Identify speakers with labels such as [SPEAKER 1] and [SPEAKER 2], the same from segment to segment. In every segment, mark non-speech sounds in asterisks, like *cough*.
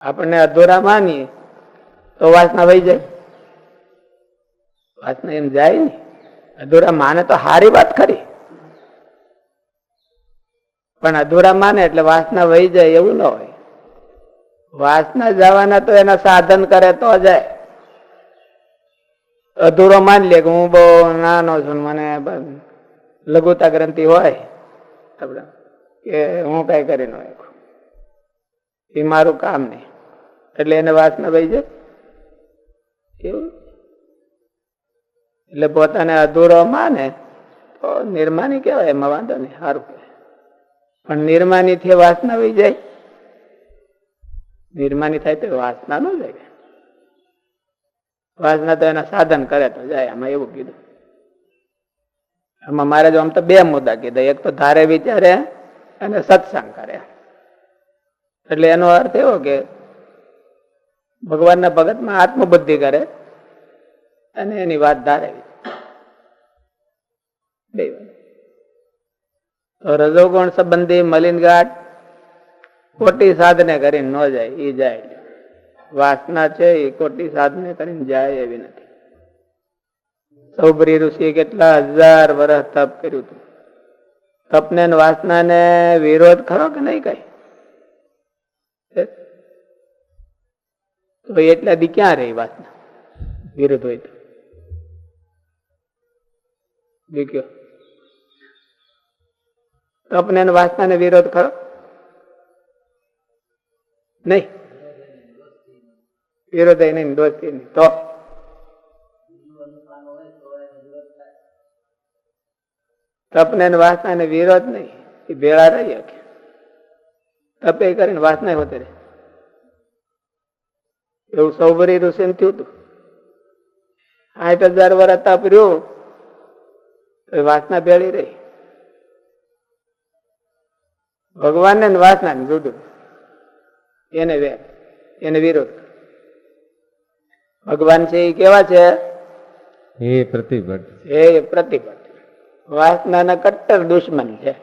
[SPEAKER 1] આપણને અધૂરા માનીએ, તો વાસના વહી જાય. વાસના એમ જાય ને. અધૂરા માને તો સારી વાત ખરી. પણ અધૂરા માને એટલે વાસના વહી જાય એવું ન હોય. વાસના જવાના તો એના સાધન કરે તો જાય. અધૂરો માની લે કે હું બહુ નાનો છું મને લઘુતા ગ્રંથિ હોય. આપણે કે હું કઈ કરી ન એ મારું કામ નહીં. એટલે એને વાસના વહી જાય? એવું એટલે પોતાને અધૂરો માને તો નિર્માની કહેવાય, એમાં વાંધો નહીં, સારું પણ નિર્માની થી વાસના વહી જાય? નિર્માની થાય તો વાસના ન જાય વાસના તો એના સાધન કરે તો જાય, આમાં એવું કીધું. આમાં મારે જો આમ તો બે મુદ્દા કીધા, એક તો ધારે વિચારે અને સત્સંગ કરે. એટલે એનો અર્થ એવો કે ભગવાનના ભગતમાં આત્મબુદ્ધિ કરે અને એની વાત ધારે બે રજોગુણ સંબંધી મલિનગાટ ખોટી સાધને કરીને ન જાય એ જાય. વાસના છે એ ખોટી સાધને કરીને જાય એવી નથી. સૌભરી ઋષિ કેટલા હજાર વર્ષ તપ કર્યું હતું. તપને વાસનાને વિરોધ ખરો કે નહીં કઈ? તો એટલા દી ક્યાં રહી વાસના વિરોધ હોય તો. બીજો તપને વાસનાને વિરોધ કરો નહીં. વિરોધ નહીં, દોસ્તી નહીં. તો? તપને વાસનાને વિરોધ નહીં. એ ભેળા રહી શકે તપે કરીને વાસના હોતે એવું સૌભરી ઋષિ થયું હતું. આઠ હજાર વર્ષ તાપ રહ્યું વાસના ભેળી રહી. ભગવાન ને વાસના ને જુદું. એને વેર એને વિરોધ. ભગવાન છે એ કેવા છે?
[SPEAKER 2] એ પ્રતિભટ.
[SPEAKER 1] એ પ્રતિભટ. વાસના ના કટ્ટર દુશ્મન છે.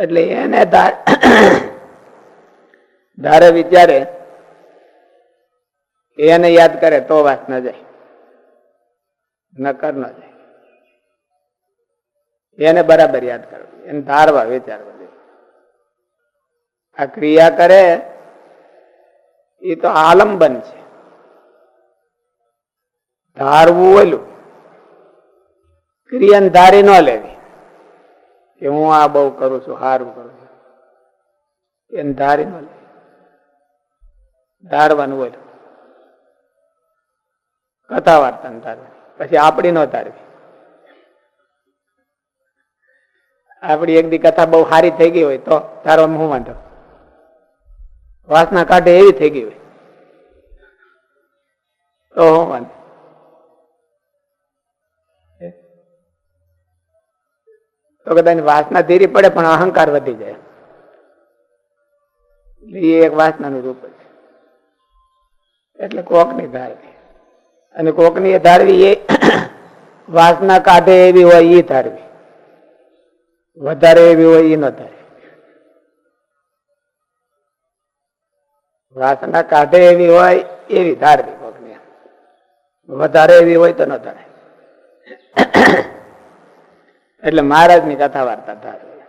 [SPEAKER 1] એટલે એને ધારે વિચારે એને યાદ કરે તો વાત ન જાય. નકર ન જાય. એને બરાબર યાદ કરવું. એને ધારવા, વિચારવા જોઈએ આ ક્રિયા કરે એ તો આલંબન છે. ધારવું ઓલું. ક્રિયાને ધારી ન લેવી. કે હું આ બહુ કરું છું, હારું કરું છું. એને ધારી ન લેવી. ધારવાનું ઓલું. કથા વાર્તા ધારવાની પછી આપણી નો ધારવી આપણી એક દી કથા બહુ સારી થઈ ગઈ હોય તો ધારવામાં હું વાંધો? વાસના કાઢે એવી થઈ ગઈ હોય. તો હું વાંધો? તો કદાચ વાસના ધીરી પડે પણ અહંકાર વધી જાય. એ એક વાસનાનું રૂપ છે. એટલે કોકની ધારવી. અને કોકની ધારવી એ *clears throat* વાસના કાઢે એવી હોય એ ધારવી. વધારે એવી હોય એ ન ધારવી વાસના કાઢે એવી હોય એવી ધારવી કોકની. વધારે એવી હોય તો ન ધારે. *clears throat* એટલે મહારાજની કથા વાર્તા ધારવી.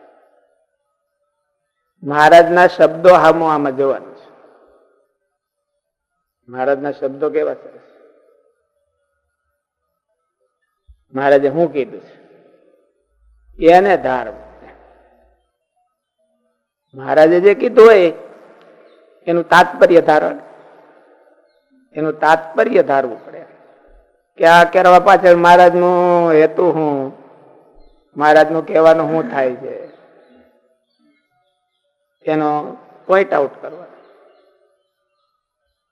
[SPEAKER 1] મહારાજના શબ્દો હામો આમાં જોવાનું છે. મહારાજના શબ્દો કેવા સરસ મહારાજે શું કીધું છે? એને ધારવું મહારાજે જે કીધું હોય, એનું તાત્પર્ય ધારણ. એનું તાત્પર્ય ધારવું પડે. કે આ કરવા પાછળ મહારાજનું હેતુ હું મહારાજનું કહેવાનું શું થાય છે. એનો પોઈન્ટ આઉટ કરવાનો.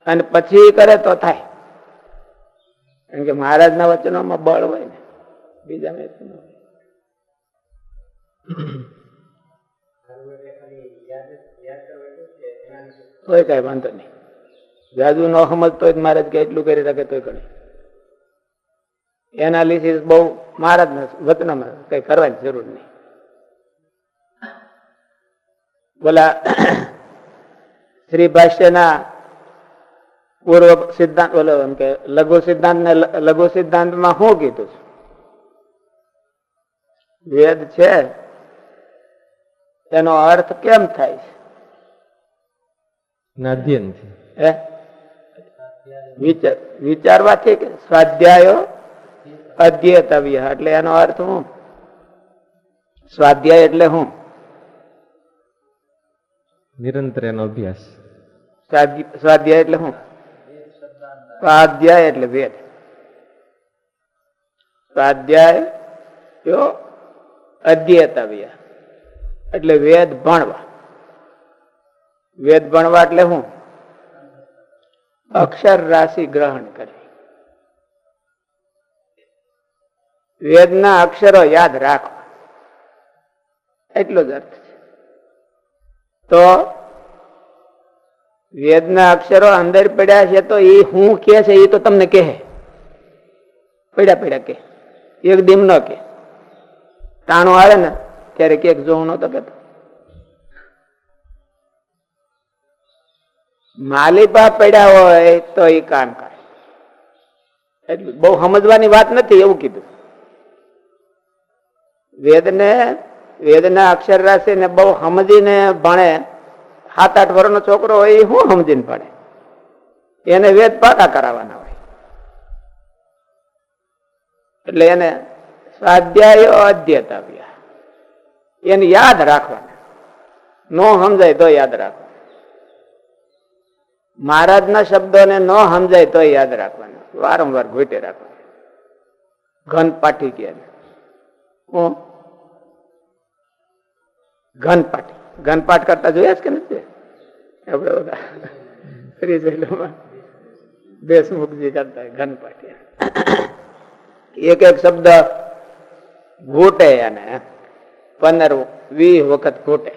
[SPEAKER 1] અને પછી કરે તો થાય. કારણ કે મહારાજના વચનોમાં બળ હોય ને. બીજા કોઈ કઈ વાંધો નહીં. જાદુ ન સમજતો હોય મહારાજ કે એટલું કરી શકે તોય કરે. એનાલિસિસ બહુ મહારાજ વતનમાં કઈ કરવાની જરૂર નહીં. બોલા, શ્રી ભાષ્યના પૂર્વ સિદ્ધાંત, બોલો એમ કે લઘુ સિદ્ધાંત ને લઘુ સિદ્ધાંતમાં શું કીધું છે? વેદ છે એનો અર્થ કેમ થાય છે? હે? વિચારવાથી સ્વાધ્યાયો અધ્યેતવ્ય એટલે એનો અર્થ હું? સ્વાધ્યાય એટલે હું?
[SPEAKER 2] નિરંતર એનો અભ્યાસ.
[SPEAKER 1] સ્વાધ્યાય એટલે શું સ્વાધ્યાય એટલે વેદ. સ્વાધ્યાય અધ્યેતવ્ય. એટલે વેદ ભણવા. વેદ ભણવા એટલે હું? અક્ષર રાશિ ગ્રહણ કરવી વેદના અક્ષરો યાદ રાખવા. એટલો જ અર્થ છે. તો વેદના અક્ષરો અંદર પડ્યા છે તો એ હું કે છે એ તો તમને કહે. પડ્યા પડ્યા કે એક દિમ ન કે ટાણું આવે ને ત્યારે કેક જો હું નતો કેતો માલિપા પડ્યા હોય તો એ કામ કરે. એટલું બહુ સમજવાની વાત નથી એવું કીધું. વેદને, વેદના અક્ષર રાશિ ને બહુ સમજીને ભણે. સાત આઠ વર્ષનો છોકરો હોય એ શું સમજીને ભણે? એને વેદ પાકા કરાવવાના હોય. એટલે એને સ્વાધ્યાય અધ્યતવ્ય. એને યાદ રાખવાના. નો સમજાય તો યાદ રાખવાના. મહારાજના શબ્દોને ન સમજાય તો યાદ રાખવાના. વારંવાર ઘોટે રાખવાના. ઘન પાઠી કે એને. હું? ઘનપાઠ ઘનપાઠ કરતા જોયા છે કે નથી આપણે બધા શ્રીશૈલમાં દેશમુખજી કરતા ઘનપાઠ એક એક શબ્દ ઘૂંટે અને પંદર વીસ વખત ઘૂંટે.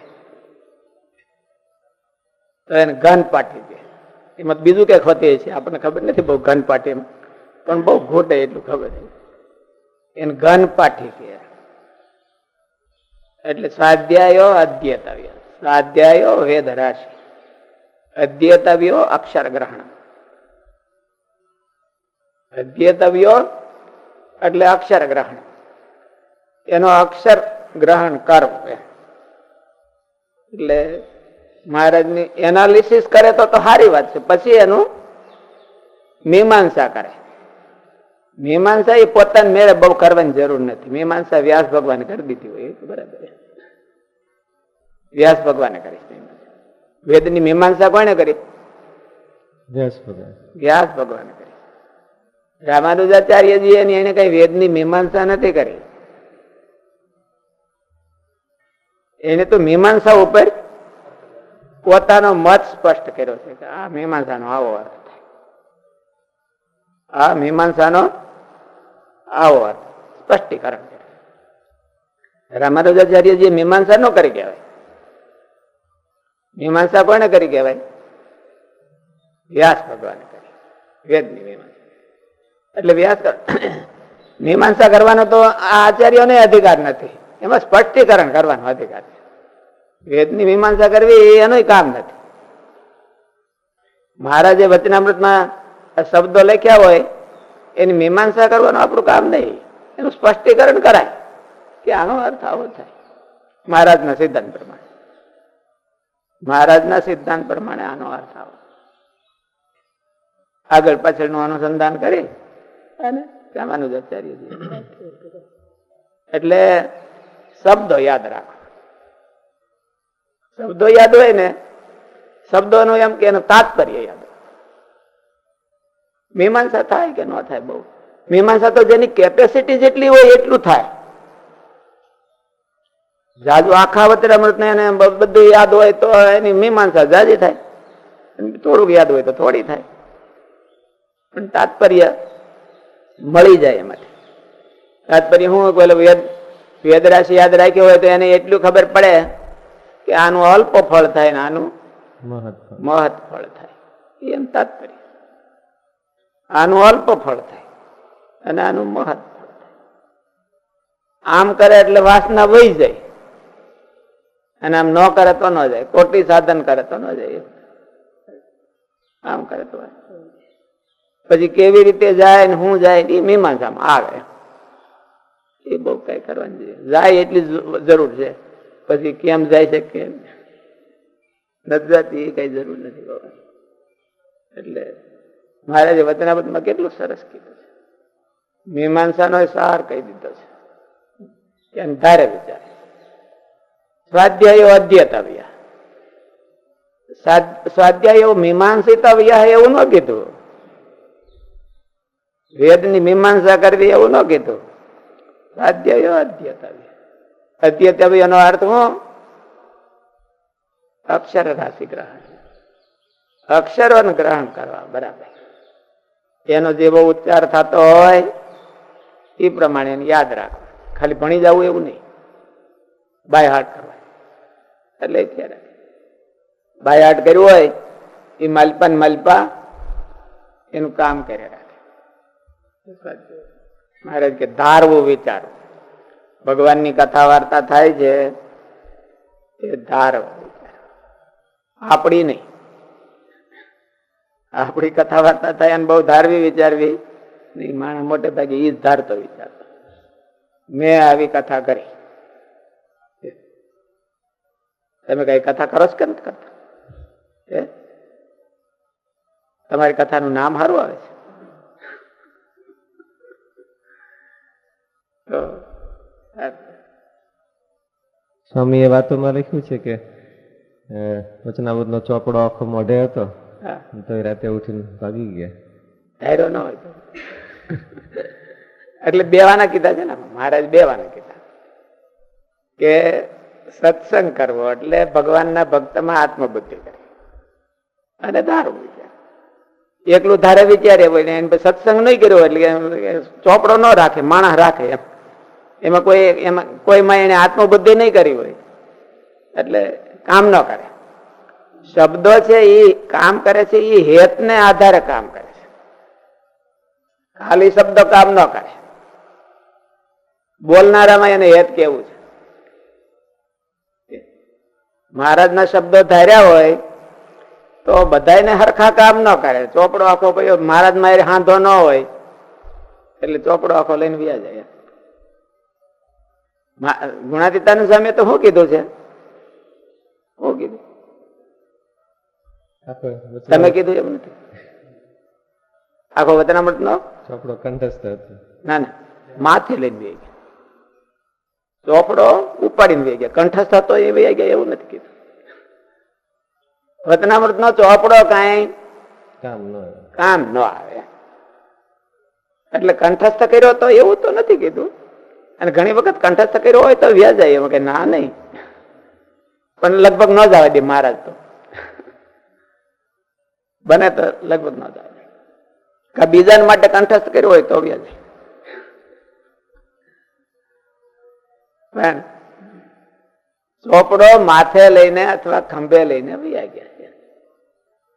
[SPEAKER 1] તો એને ઘનપાઠી દે. એમાં બીજું ક્યાંક હોતી છે, આપણને ખબર નથી બહુ ઘનપાઠી પણ બહુ ઘૂંટે એટલું ખબર છે. એને ઘનપાઠી કહે એટલે સ્વાધ્યાયો અધ્યતવ્ય. સ્વાધ્યાયો વેદ રાશિ. અધ્યતવ્યો અક્ષર ગ્રહણ. અધ્યતવ્યો એટલે અક્ષર ગ્રહણ. એનો અક્ષર ગ્રહણ કરવો. એટલે મહારાજની એનાલિસિસ કરે તો તો સારી વાત છે. પછી એનું મીમાંસા કરે. મીમાંસા એ પોતાને મેળે બહુ કરવાની જરૂર નથી. મીમાંસા વ્યાસ ભગવાને કરી દીધી હોય બરાબર વ્યાસ ભગવાને કરી વેદની મીમાંસા કોને કરી?
[SPEAKER 2] વ્યાસ ભગવાન.
[SPEAKER 1] વ્યાસ ભગવાને કરી. રામાનુજાચાર્યજી એની એને કઈ વેદની મીમાંસા નથી કરી. એને તો મીમાંસા ઉપર પોતાનો મત સ્પષ્ટ કર્યો છે કે આ મીમાંસાનો આવો અર્થ આ મીમાંસાનો આવો અર્થ સ્પષ્ટીકરણ રામાનુજાચાર્ય જે મીમાંસા નો કરી કહેવાય. મીમાંસા કોને કરી કહેવાય? વ્યાસ ભગવાને કરી. વેદની મીમાંસા. એટલે વ્યાસ મીમાંસા કરવાનો તો આ આચાર્યોને અધિકાર નથી. એમાં સ્પષ્ટીકરણ કરવાનો અધિકાર છે. વેદની મીમાંસા કરવી એનું કામ નથી. મહારાજે વચનામૃતમાં શબ્દો લખ્યા હોય એની મીમાંસા કરવાનું આપણું કામ નહીં. એનું સ્પષ્ટીકરણ કરાય કે આનો અર્થ આવો થાય. મહારાજના સિદ્ધાંત પ્રમાણે. મહારાજના સિદ્ધાંત પ્રમાણે આનો અર્થ આવો. આગળ પાછળનું અનુસંધાન કરી અને રામાનુજાચાર્યજી. એટલે શબ્દો યાદ રાખો. શબ્દો યાદ હોય ને, શબ્દોનું એમ કે એનું તાત્પર્ય યાદ મીમાંસા થાય કે ન થાય બહુ? મીમાંસા તો જેની કેપેસિટી જેટલી હોય એટલું થાય. જાજુ આખા વતરામૃત ને એને બધું યાદ હોય તો એની મીમાંસા જાજી થાય. થોડુંક યાદ હોય તો થોડી થાય. પણ તાત્પર્ય મળી જાય એમાંથી. તાત્પર્ય પેલો વેદ વેદ રાશિ યાદ રાખ્યો હોય તો એને એટલું ખબર પડે કે આનું અલ્પ ફળ થાય ને આનું
[SPEAKER 2] મહત્વ
[SPEAKER 1] મહત ફળ થાય. એમ તાત્પર્ય. આનું અલ્પ ફળ થાય અને આનું મહત ફળ થાય. આમ કરે એટલે વાસના વહી જાય. અને આમ ન કરે તો ન જાય. કોટી સાધન કરે તો ન જાય. આમ કરે તો પછી કેવી રીતે જાય ને શું જાય એ મીમાંસામાં આવે. એ બહુ કઈ કરવાની જાય એટલી જરૂર છે. પછી કેમ જાય છે, કેમ નથી જતી, એ કઈ જરૂર નથી બાબા. એટલે મહારાજે વચનાબદમાં કેટલું સરસ કીધું છે. મીમાંસાનો સાર કહી દીધો છે. એમ અંધારે વિચાર સ્વાધ્યાયો અધ્યતવ્ય સ્વાધ્યાયો મીમાંસિતવ્ય એવું ન કીધું. વેદની મીમાંસા કરવી એવું ન કીધું. સ્વાધ્યાયો અધ્યતવ્ય અધ્યતવ્ય એનો અર્થ હું? અક્ષર રાશિ ગ્રહણ. અક્ષરોને ગ્રહણ કરવા, બરાબર. એનો જેવો ઉચ્ચાર થતો હોય, એ પ્રમાણે એને યાદ રાખો ખાલી ભણી જવું એવું નહીં. બાય હાર્ટ કરવા. એટલે ત્યારે. બાય હાર્ટ કર્યું હોય, એ માલપા માલપા એનું કામ કરે રાખે. મહારાજ કે ધારવું વિચારવું. ભગવાનની કથા વાર્તા થાય છે, એ ધાર આપણી નહીં. આપણી કથા વાર્તા થાય અને બહુ ધારવી વિચારવી નહીં માણસ મોટે ભાગે એ ધારતો વિચારતો. મેં આવી કથા કરી. તમે કઈ કથા કરો છો કે નથી કરતા? તમારી કથાનું નામ સારું આવે છે? તો
[SPEAKER 2] સ્વામી એ વાતોમાં લખ્યું છે કે વચનાવત નો ચોપડો આખો મોઢે હતો તો રાતે ઉઠીને ભાગી ગયા.
[SPEAKER 1] ધાર્યો ન હોય એટલે બેવાના કીધા છે ને મહારાજ બેવાના કીધા કે સત્સંગ કરવો એટલે ભગવાનના ભક્તમાં આત્મબુદ્ધિ કરવી અને વિચાર. એકલું ધારે વિચારે હોય ને એને સત્સંગ નહીં કર્યો એટલે ચોપડો ન રાખે માણસ રાખે એમ. એમાં કોઈ, એમાં કોઈમાં એને આત્મબુદ્ધિ નહીં કરી હોય. એટલે કામ ન કરે. શબ્દો છે એ કામ કરે છે, એ હેતને આધારે કામ કરે છે. ખાલી શબ્દો કામ ન કરે. બોલનારામાં એને હેત કેવું છે? મહારાજના શબ્દો ધાર્યા હોય તો બધાને હરખા કામ ન કરે. ચોપડો આખો મહારાજ મારે હાંધો ન હોય, એટલે ચોપડો આખો લઈને વ્યા જાય. મા- ગુણાતીતાનું સામે તો શું કીધું છે? શું કીધું. તમે કીધું એમ નથી. આખો વતનામૃત નો?
[SPEAKER 2] ચોપડો કંઠસ્થ હતો
[SPEAKER 1] ના ના. માથે લઈને વે ગયા. ચોપડો ઉપાડીને વે ગયા. કંઠસ્થ હતો એ વે ગયા એવું નથી કીધું. વતનામૃત નો ચોપડો કઈ
[SPEAKER 2] કામ
[SPEAKER 1] કામ ન આવે. એટલે કંઠસ્થ કર્યો તો એવું તો નથી કીધું. અને ઘણી વખત કંઠસ્થ કર્યો હોય તો વ્યાજ જાય એમ કે ના, નહીં. પણ લગભગ ન જવા દે મહારાજ તો. બને તો લગભગ ન જવા દે બીજા માટે કંઠસ્થ કર્યો હોય તો વ્યાજ જાય ચોપડો માથે લઈને અથવા ખંભે લઈને વ્યા ગયા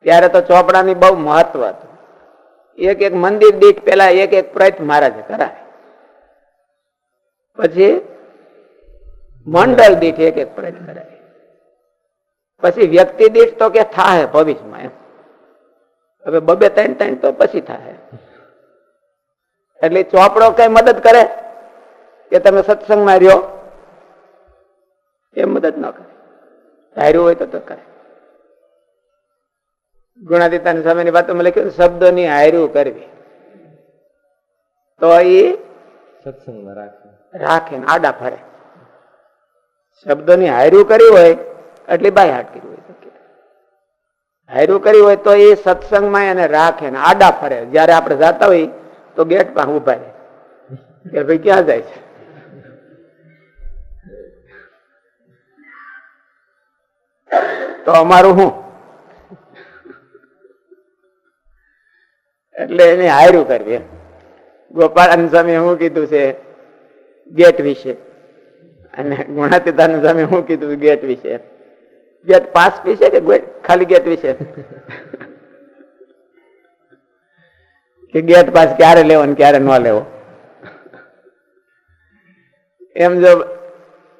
[SPEAKER 1] ત્યારે તો ચોપડાની બહુ મહત્વ હતું. એક એક મંદિર દીઠ પેલા એક એક પ્રયત્ન મહારાજે કરાય. પછી મંડળ દીઠ એક એક પ્રયત્ન કરાય પછી વ્યક્તિ દીઠ તો કે થાય ભવિષ્યમાં એમ. હવે બબે ત્રણ ત્રણ તો પછી થાય. એટલે ચોપડો કઈ મદદ કરે? કે તમે સત્સંગમાં રહ્યો? એ મદદ ન કરે. ધાર્યું હોય તો કરે. ગુણાતીતાની સામેની વાતોમાં લખ્યું, શબ્દોની હાર્યું કરવી. તો એ
[SPEAKER 2] સત્સંગમાં રાખે
[SPEAKER 1] રાખે આડા ફરે. શબ્દોની હાર્યું કરી હોય, એટલે બાય હાટ હોય તો કે. હાર્યું કર્યું હોય તો એ સત્સંગમાં એને રાખે ને આડા ફરે. જયારે આપણે જાતા હોય, તો ગેટ પાસે ઊભા રહે. કે ભાઈ ક્યાં જાય છે? તો અમારું શું? એટલે એને હાર્યું કરવી. ગોપાળાનંદ સ્વામી શું કીધું છે? ગેટ વિશે. અને ગુણાતીતાનંદ સામે શું કીધું ગેટ વિશે. ગેટ પાસ વિશે કે ખાલી ગેટ વિશે? કે ગેટ પાસ ક્યારે લેવો ને ક્યારે ન લેવો? એમ જો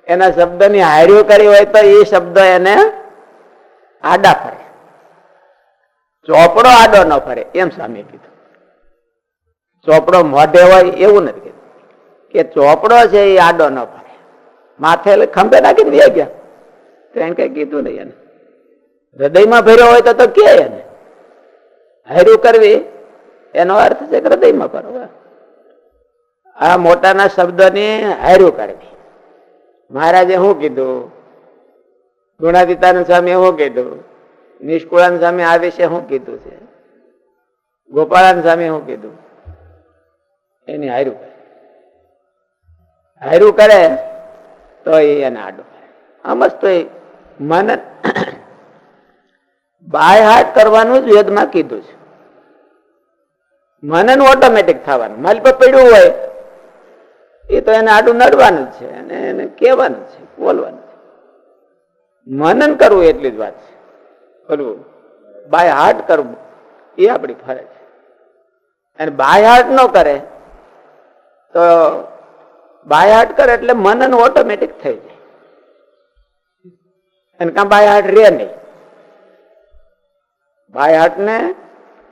[SPEAKER 1] એના શબ્દની હાર્યું કરી હોય તો એ શબ્દ એને આડા ફરે. ચોપડો આડો ન ફરે, એમ સ્વામી કીધું. ચોપડો મોઢે હોય એવું નથી કે ચોપડો છે એ આડો ન પડે. માથે ખંભે નાખીને દે ગયા. તો એને કઈ કીધું નહીં એને. હૃદયમાં ભર્યો હોય તો કે એને. હાર્યું કરવી, એનો અર્થ છે કે હૃદયમાં ભરવો આ મોટાના શબ્દની હાર્યું કરવી. મહારાજે શું કીધું? ગુણાતીતાનંદ સ્વામી શું કીધું? નિષ્કુળાનંદ સ્વામી આ વિશે શું કીધું છે? ગોપાળાનંદ સ્વામી શું કીધું? એની હાર્યું કરે કરે તો એને આડું. કરે આમજ તો મન બાય હાટ કરવાનું જ વેદમાં કીધું છે. મનન ઓટોમેટિક થવાનું. માલ પર પડ્યું હોય, એ તો એને આડું નડવાનું છે. અને એને કહેવાનું છે, બોલવાનું છે. મનન કરવું એટલી જ વાત છે. બોલવું. બાય હાર્ટ કરવું, એ આપણી ફરજ અને બાય હાર્ટ ન કરે, તો બાય હાર્ટ કરે એટલે મનન ઓટોમેટિક થઈ જાય. અને કાં બાય હાર્ટ રે નહીં. બાય હાર્ટ ને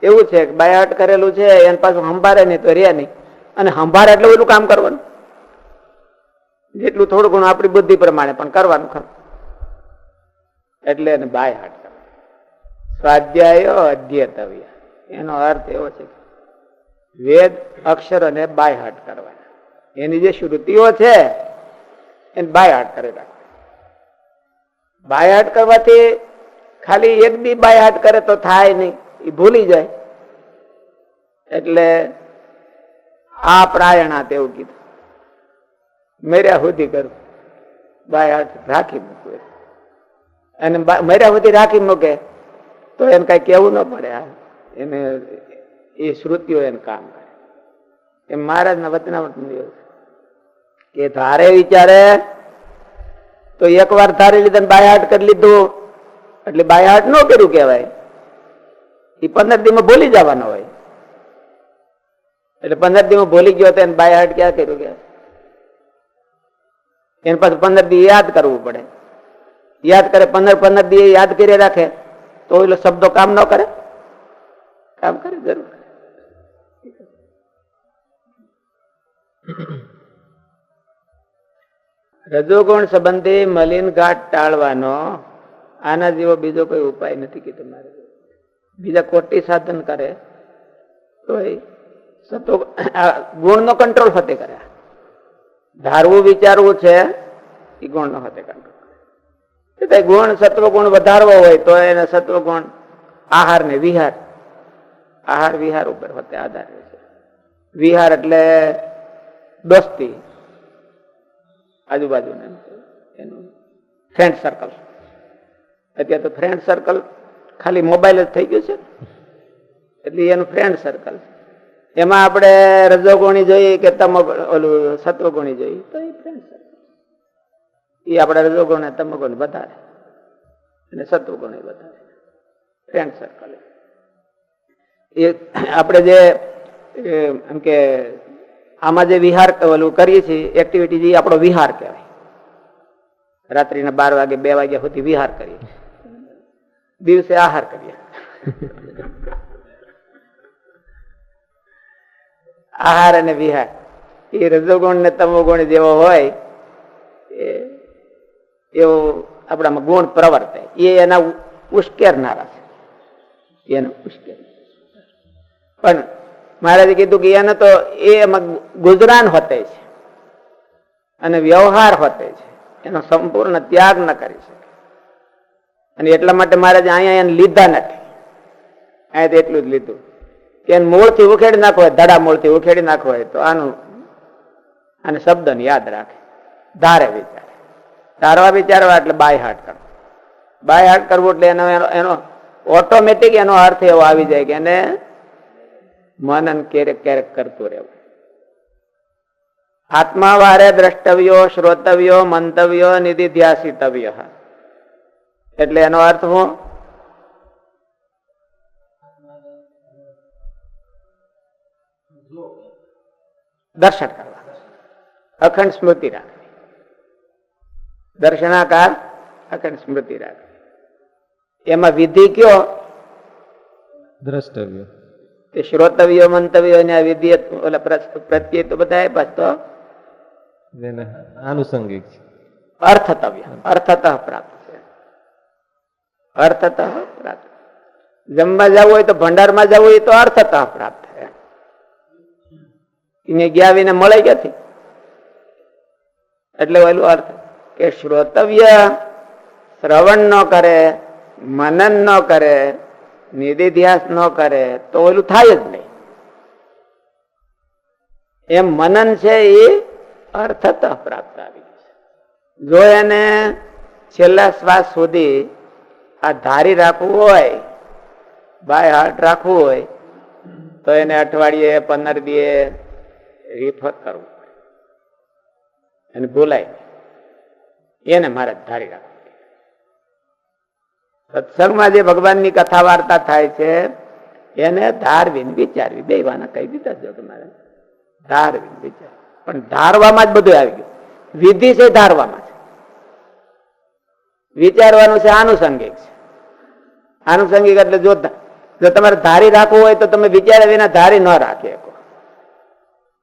[SPEAKER 1] એવું છે કે બાય હાર્ટ કરેલું છે, એને પાછું સંભાળે નહીં તો રે નહીં. અને સંભાળે એટલે ઓલું કામ કરવાનું. જેટલું થોડું ઘણું આપણી બુદ્ધિ પ્રમાણે પણ કરવાનું ખરું. એટલે એને બાય સ્વાધ્યાય અધ્યતવ્ય. એનો અર્થ એવો છે વેદ અક્ષરોને બાય હાટ કરવાના. એની જે શ્રુતિઓ છે, એને બાય હાટ કરી રાખે બાય હાટ કરવાથી ખાલી એક બી બાય હાટ કરે તો થાય નહીં, એ ભૂલી જાય. એટલે આ પ્રાયણા તેવું કીધું. મેર્યા સુધી કરું. બાય હાથ રાખી મૂકવું અને મર્યા સુધી રાખી મૂકે, તો એને કઈ કેવું ન પડે એને, એ શ્રુતિઓ એને કામ કરે. એમ મહારાજના વચનામૃત દિવસ કે તારે વિચારે, તો એક વાર ધારી લીધા ને બાય હાટ કરી લીધું. એટલે બાય હાટ ન કર્યું કહેવાય. એ પંદર દીમાં ભૂલી જવાનો હોય. એટલે પંદર દીમાં ભૂલી ગયો તો એને બાય હાટ ક્યાં કર્યું કે? એને પાછું પંદર દી યાદ કરવું પડે. યાદ કરે, પંદર પંદર દી યાદ કરી રાખે. તો એટલે શબ્દો કામ ન કરે? કામ કરે, જરૂર. રજોગુણ સંબંધી મલિન ઘાટ ટાળવાનો આના જેવો બીજો કોઈ ઉપાય નથી કે તમારે. બીજા કોટી સાધન કરે તો સતો ગુણ નો કંટ્રોલ ફતે કરે. ધારવું, વિચારવું છે, એ ગુણનો ફતે કંટ્રોલ કરે. ગુણ સત્વ ગુણ વધારવો હોય, તો એને સત્વ ગુણ આહાર ને વિહાર. આહાર, વિહાર ઉપર ફતે આધાર છે. વિહાર એટલે દોસ્તી. આજુબાજુને એનું ફ્રેન્ડ સર્કલ અત્યારે તો ફ્રેન્ડ સર્કલ ખાલી મોબાઈલ જ થઈ ગયું છે એટલે એનું ફ્રેન્ડ સર્કલ એમાં આપણે રજોગુણી જોઈએ કે તમો ઓલું સત્વગુણી જોઈએ, તો એ ફ્રેન્ડ સર્કલ એ આપણે રજોગુણ તમોગુણ વધારે અને સત્વગુણ વધારે. ફ્રેન્ડ સર્કલ એ આપણે જે એમ કે આમાં જે વિહાર ઓલું કરીએ છીએ એક્ટિવિટી જે આપણો વિહાર કહેવાય. રાત્રિના બાર વાગે, બે વાગ્યા સુધી વિહાર કરીએ. દિવસે આહાર કરીએ. આહાર અને વિહાર. એ રજોગુણ ને તમોગુણ જેવો હોય એવો આપણામાં ગુણ પ્રવર્તે. એ એના ઉશ્કેરનારા છે. એને ઉશ્કેર પણ મહારાજે કીધું કે એને તો એમાં ગુજરાન હોતે છે. અને વ્યવહાર હોતે છે. એનો સંપૂર્ણ ત્યાગ ન કરી શકે. અને એટલા માટે મહારાજે અહીંયા એને લીધા નથી. અહીંયા એટલું જ લીધું. કે એને મૂળથી ઉખેડી નાખો હોય, ધડા મૂળથી ઉખેડી નાખો હોય, તો આનું આને શબ્દને યાદ રાખે. ધારે વિચારે. ધારવા વિચારવા એટલે બાય હાટ કરવું. બાય હાટ કરવું એટલે એનો એનો ઓટોમેટિક એનો અર્થ એવો આવી જાય કે એને મનન ક્યારેક ક્યારેક કરતું રહેવું. આત્મા વારે દ્રષ્ટવ્યો, શ્રોતવ્યો, મંતવ્યો, નિધિધ્યાસિતવ્ય. એટલે એનો અર્થ હું દર્શન કરવા. અખંડ સ્મૃતિ રાખવી. દર્શનાકાર અખંડ સ્મૃતિ રાખવી. એમાં વિધિ કયો?
[SPEAKER 2] દ્રષ્ટવ્ય.
[SPEAKER 1] તે શ્રોતવ્ય મંતવ્ય અને વિધિ ઓલા પ્રત્યે તો બધા આપ્યા તો.
[SPEAKER 2] આનુષંગિક છે.
[SPEAKER 1] અર્થતવ્ય અર્થતઃ પ્રાપ્ત છે. અર્થતઃ પ્રાપ્ત. જમવા જવું હોય તો ભંડારમાં જવું હોય તો અર્થતઃ પ્રાપ્ત થાય એને ગયા વિને મળે ક્યાંથી? એટલે ઓલું અર્થ કે શ્રોતવ્ય શ્રવણ ન કરે મનન ન કરે નિધિધ્યાસ ન કરે તો ઓલું થાય જ નહીં. એમ મનન છે એ અર્થતઃ પ્રાપ્ત આવી છે. જો એને છેલ્લા શ્વાસ સુધી આ ધારી રાખવું હોય, બાય હાર્ટ રાખવું હોય, તો એને અઠવાડિયે, પંદર દીએ રિફર કરવું એને બોલાય એને મારે ધારી રાખવું સત્સંગમાં જે ભગવાનની કથા વાર્તા થાય છે, એને ધારવીને વિચારવી. બે વાના કહી દીધા જો તમારે ધારવીને વિચાર પણ ધારવામાં જ બધું આવી ગયું. વિધિ છે ધારવામાં છે વિચારવાનું છે આનુષંગિક છે. આનુષંગિક એટલે જો જો તમારે ધારી રાખવું હોય તો તમે વિચાર્યા વિના ધારી ન રાખી શકો.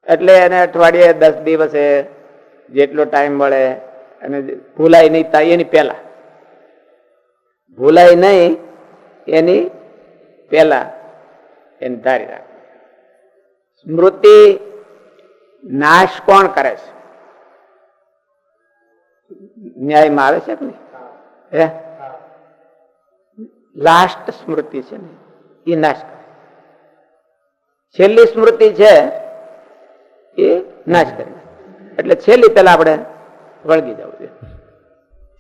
[SPEAKER 1] એટલે એને અઠવાડિયે દસ દિવસે જેટલો ટાઈમ મળે અને ભૂલાય નહીં થાય એની પહેલા. ભૂલાય નહીં એની પહેલા એને ધારી રાખે સ્મૃતિ નાશ કોણ કરે છે? ન્યાયમાં આવે છે કે નહીં? હે. લાસ્ટ સ્મૃતિ છે ને એ નાશ કરે. છેલ્લી સ્મૃતિ છે એ નાશ કરે. એટલે છેલ્લી પેલા આપણે વળગી જવું છે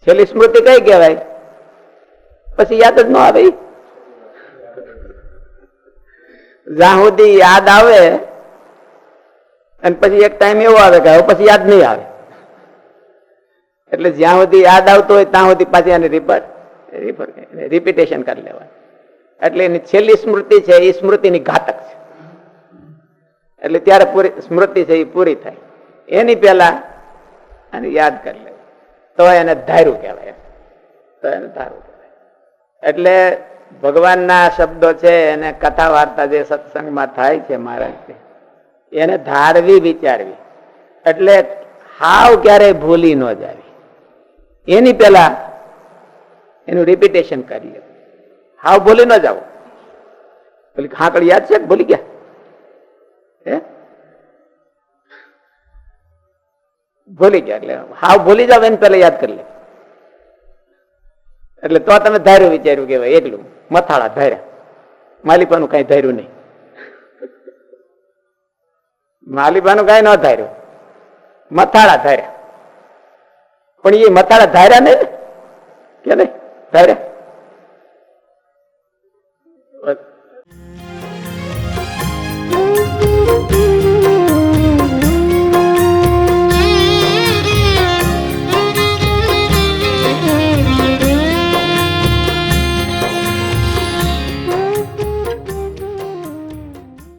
[SPEAKER 1] છેલ્લી સ્મૃતિ કઈ કહેવાય? પછી યાદ જ ન આવે. જ્યાં સુધી યાદ આવે અને પછી એક ટાઈમ એવો આવે કે પછી યાદ નહીં આવે. એટલે જ્યાં સુધી યાદ આવતો હોય ત્યાં સુધી પાછી આને રિપર રિપર રિપીટેશન કરી લેવાનું. એટલે એની છેલ્લી સ્મૃતિ છે એ સ્મૃતિની ઘાતક છે. એટલે ત્યારે પૂરી, સ્મૃતિ છે એ પૂરી થાય. એની પહેલા આને યાદ કરી લેવું તો એને ધાર્યું કહેવાય તો એને કહેવાય. એટલે ભગવાનના શબ્દો છે, એને કથા વાર્તા જે સત્સંગમાં થાય છે મહારાજ એને ધારવી, વિચારવી. એટલે હાવ ક્યારેય ભૂલી ન જાવી. એની પહેલા એનું રિપીટેશન કરી લે હાવ ભૂલી ન જાવ પેલી ખાકડ યાદ છે ભૂલી ગયા? હે? ભૂલી ગયા એટલે હાવ ભૂલી જાવ એને પહેલા યાદ કરી લે. એટલે તો તમે ધાર્યું વિચાર્યું કેવાય એટલું. મથાળા ધાર્યા. માલિપાનું કઈ ધાર્યું નહીં. માલિપાનું કઈ ન ધાર્યું. મથાળા ધાર્યા. પણ એ મથાળા ધાર્યા નહીં કે નહીં? ધાર્યા?